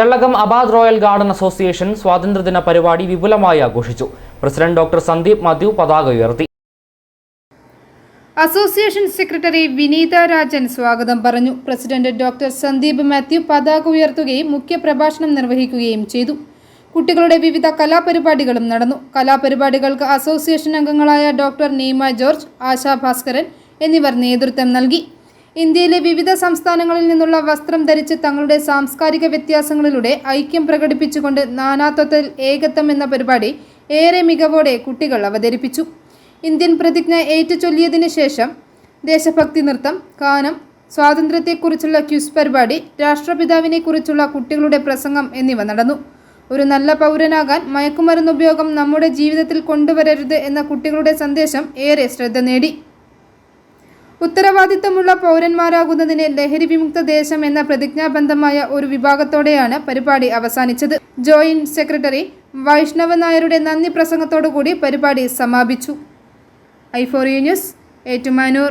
Thellakam Abad royal garden association സ്വാതന്ത്ര്യദിന പരിപാടി വിപുലമായി ആഘോഷിച്ചു. പ്രസിഡന്റ് ഡോക്ടർ സന്ദീപ് മാത്യു പതാക ഉയർത്തി. അസോസിയേഷൻ സെക്രട്ടറി വിനീത രാജൻ സ്വാഗതം പറഞ്ഞു. പ്രസിഡന്റ് ഡോക്ടർ സന്ദീപ് മാത്യു പതാക ഉയർത്തുകയും മുഖ്യപ്രഭാഷണം നിർവഹിക്കുകയും ചെയ്തു. കുട്ടികളുടെ വിവിധ കലാപരിപാടികളും നടന്നു. കലാപരിപാടികൾക്ക് അസോസിയേഷൻ അംഗങ്ങളായ ഡോക്ടർ നീമ ജോർജ് ആശാ ഭാസ്കരൻ എന്നിവർ നേതൃത്വം നൽകി. ഇന്ത്യയിലെ വിവിധ സംസ്ഥാനങ്ങളിൽ നിന്നുള്ള വസ്ത്രം ധരിച്ച് തങ്ങളുടെ സാംസ്കാരിക വ്യത്യാസങ്ങളിലൂടെ ഐക്യം പ്രകടിപ്പിച്ചുകൊണ്ട് നാനാത്വത്തിൽ ഏകത്വം എന്ന പരിപാടി ഏറെ മികവോടെ കുട്ടികൾ അവതരിപ്പിച്ചു. ഇന്ത്യൻ പ്രതിജ്ഞ ഏറ്റുചൊല്ലിയതിനു ശേഷം ദേശഭക്തി നൃത്തം ഗാനം സ്വാതന്ത്ര്യത്തെക്കുറിച്ചുള്ള ക്യൂസ് പരിപാടി രാഷ്ട്രപിതാവിനെക്കുറിച്ചുള്ള കുട്ടികളുടെ പ്രസംഗം എന്നിവ നടന്നു. ഒരു നല്ല പൗരനാകാൻ മയക്കുമരുന്ന് ഉപയോഗം നമ്മുടെ ജീവിതത്തിൽ കൊണ്ടുവരരുത് എന്ന കുട്ടികളുടെ സന്ദേശം ഏറെ ശ്രദ്ധ നേടി. ഉത്തരവാദിത്തമുള്ള പൗരന്മാരാകുന്നതിന് ലഹരി വിമുക്ത ദേശം എന്ന പ്രതിജ്ഞാബന്ധമായ ഒരു വിഭാഗത്തോടെയാണ് പരിപാടി അവസാനിച്ചത്. ജോയിന്റ് സെക്രട്ടറി വൈഷ്ണവ നായരുടെ നന്ദി പ്രസംഗത്തോടുകൂടി പരിപാടി സമാപിച്ചു. ഐഫോറിയ ന്യൂസ് ഏറ്റുമാനൂർ.